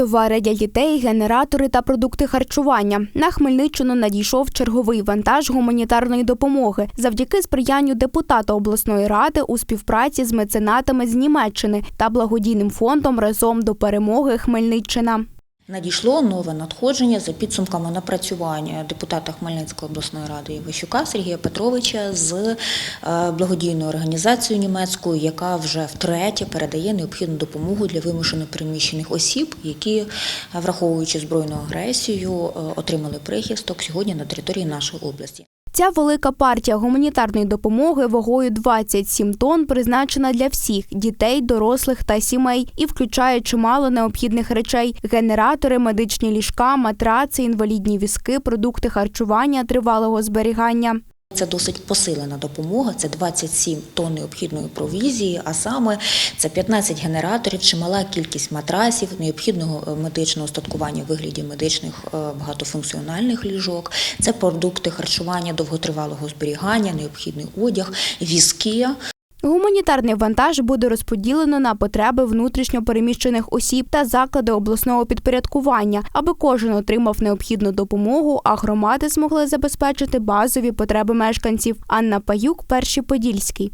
Товари для дітей, генератори та продукти харчування. На Хмельниччину надійшов черговий вантаж гуманітарної допомоги завдяки сприянню депутата обласної ради у співпраці з меценатами з Німеччини та благодійним фондом разом до перемоги Хмельниччина. Надійшло нове надходження за підсумками напрацювання депутата Хмельницької обласної ради Іващука Сергія Петровича з е, благодійною організацією німецькою, яка вже втретє передає необхідну допомогу для вимушено переміщених осіб, які, е, враховуючи збройну агресію, е, отримали прихисток сьогодні на території нашої області. Ця велика партія гуманітарної допомоги вагою 27 тонн призначена для всіх дітей, дорослих та сімей і включає чимало необхідних речей: генератори, медичні ліжка, матраци, інвалідні візки, продукти харчування тривалого зберігання. Це досить посилена допомога. Це 27 тонн необхідної провізії, а саме це 15 генераторів, чимала кількість матрасів, необхідного е, медичного устаткування в вигляді медичних е, багатофункціональних ліжок. Це продукти харчування довготривалого зберігання, необхідний одяг, візки. Гуманітарний вантаж буде розподілено на потреби внутрішньо переміщених осіб та заклади обласного підпорядкування, аби кожен отримав необхідну допомогу, а громади змогли забезпечити базові потреби мешканців. Анна Паюк, перший подільський.